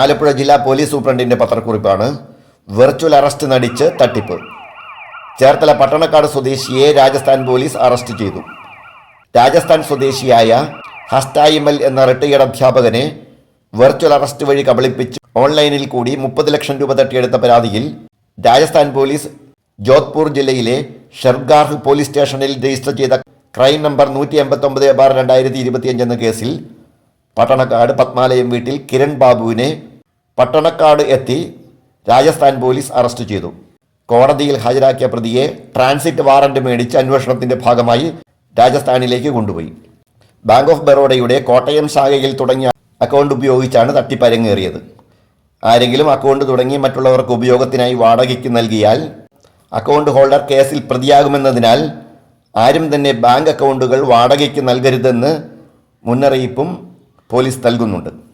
ആലപ്പുഴ ജില്ലാ പോലീസ് സൂപ്രണ്ടിന്റെ പത്രക്കുറിപ്പാണ്. വെർച്വൽ അറസ്റ്റ് നടിച്ച് തട്ടിപ്പ്. ചേർത്തല പട്ടണക്കാട് സ്വദേശിയെ രാജസ്ഥാൻ പോലീസ് അറസ്റ്റ് ചെയ്തു. രാജസ്ഥാൻ സ്വദേശിയായ ഹസ്റ്റായിമൽ എന്ന റിട്ടയർഡ് അധ്യാപകനെ വെർച്വൽ അറസ്റ്റ് വഴി കബളിപ്പിച്ച് ഓൺലൈനിൽ കൂടി മുപ്പത് ലക്ഷം രൂപ തട്ടിയെടുത്ത പരാതിയിൽ രാജസ്ഥാൻ പോലീസ് ജോധ്പൂർ ജില്ലയിലെ ഷെർഗാർഹ് പോലീസ് സ്റ്റേഷനിൽ രജിസ്റ്റർ ചെയ്ത ക്രൈം നമ്പർ നൂറ്റി എൺപത്തൊമ്പത് ബാർ രണ്ടായിരത്തി ഇരുപത്തിയഞ്ച് എന്ന കേസിൽ പട്ടണക്കാട് പത്മാലയം വീട്ടിൽ കിരൺ ബാബുവിനെ പട്ടണക്കാട് എത്തി രാജസ്ഥാൻ പോലീസ് അറസ്റ്റ് ചെയ്തു. കോടതിയിൽ ഹാജരാക്കിയ പ്രതിയെ ട്രാൻസിറ്റ് വാറന്റ് മേടിച്ച് അന്വേഷണത്തിന്റെ ഭാഗമായി രാജസ്ഥാനിലേക്ക് കൊണ്ടുപോയി. ബാങ്ക് ഓഫ് ബറോഡയുടെ കോട്ടയം ശാഖയിൽ തുടങ്ങിയ അക്കൗണ്ട് ഉപയോഗിച്ചാണ് തട്ടിപ്പരങ്ങേറിയത്. ആരെങ്കിലും അക്കൗണ്ട് തുടങ്ങി മറ്റുള്ളവർക്ക് ഉപയോഗത്തിനായി വാടകയ്ക്ക് നൽകിയാൽ അക്കൗണ്ട് ഹോൾഡർ കേസിൽ പ്രതിയാകുമെന്നതിനാൽ ആരും തന്നെ ബാങ്ക് അക്കൗണ്ടുകൾ വാടകയ്ക്ക് നൽകരുതെന്ന് മുന്നറിയിപ്പും പോലീസ് നൽകുന്നുണ്ട്.